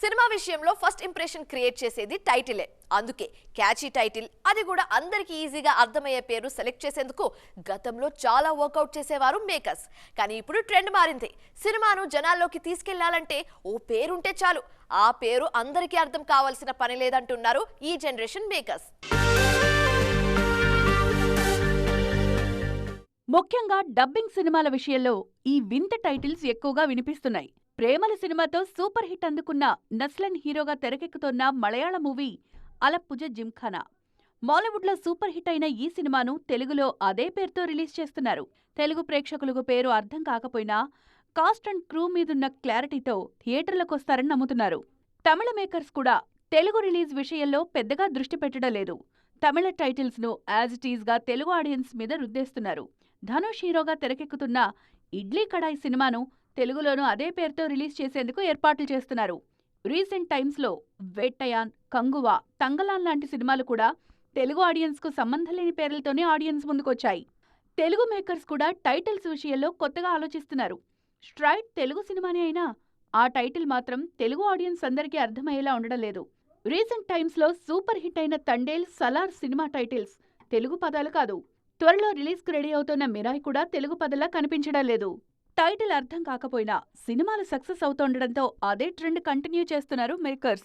Cinema విషయంలో first impression create చేసేది టైటిలే. అందుకే క్యాచీ టైటిల్ అది కూడా అందరికీ ఈజీగా అర్థమయ్యే పేరు సెలెక్ట్ చేసేందుకు గతంలో చాలా వర్కౌట్ చేసేవారు మేకర్స్. కానీ ఇప్పుడు ట్రెండ్ మారింది. సినిమాను జనాల్లోకి తీసుకెళ్ళాలంటే ఓ పేరుంటే చాలు. ఆ పేరు అందరికీ అర్థం కావాల్సిన పని లేదంటున్నారు ఈ జనరేషన్ మేకర్స్. ముఖ్యంగా డబ్బింగ్ సినిమాల విషయంలో ఈ వింత టైటిల్స్ ఎక్కువగా వినిపిస్తున్నాయి. ప్రేమల సినిమాతో సూపర్ హిట్ అందుకున్న నస్లన్ హీరోగా తెరకెక్కుతోన్న మలయాళ మూవీ అలప్పుజ జిమ్ఖానా. మాలీవుడ్లో సూపర్ హిట్ అయిన ఈ సినిమాను తెలుగులో అదే పేరుతో రిలీజ్ చేస్తున్నారు. తెలుగు ప్రేక్షకులకు పేరు అర్థం కాకపోయినా కాస్ట్ అండ్ క్రూ మీదున్న క్లారిటీతో థియేటర్లకొస్తారని నమ్ముతున్నారు. తమిళ మేకర్స్ కూడా తెలుగు రిలీజ్ విషయంలో పెద్దగా దృష్టి పెట్టడం లేదు. తమిళ టైటిల్స్ను యాజ్ ఇట్గా తెలుగు ఆడియన్స్ మీద రుద్దేస్తున్నారు. ధనుష్ హీరోగా తెరకెక్కుతున్న ఇడ్లీ కడాయి సినిమాను తెలుగులోనూ అదే పేరుతో రిలీజ్ చేసేందుకు ఏర్పాట్లు చేస్తున్నారు. రీసెంట్ టైమ్స్లో వేట్టయాన్ కంగువా తంగలాన్ లాంటి సినిమాలు కూడా తెలుగు ఆడియన్స్కు సంబంధం లేని పేర్లతోనే ఆడియన్స్ ముందుకొచ్చాయి. తెలుగు మేకర్స్ కూడా టైటిల్స్ విషయంలో కొత్తగా ఆలోచిస్తున్నారు. స్ట్రైట్ తెలుగు సినిమానే అయినా ఆ టైటిల్ మాత్రం తెలుగు ఆడియన్స్ అందరికీ అర్థమయ్యేలా ఉండడం లేదు. రీసెంట్ టైమ్స్లో సూపర్ హిట్ అయిన తండేల్ సలార్ సినిమా టైటిల్స్ తెలుగు పదాలు కాదు. త్వరలో రిలీజ్కు రెడీ అవుతున్న మిరాయ్ కూడా తెలుగు పదలా కనిపించడం లేదు. టైటిల్ అర్థం కాకపోయినా సినిమాలు సక్సెస్ అవుతుండడంతో అదే ట్రెండ్ కంటిన్యూ చేస్తున్నారు మేకర్స్.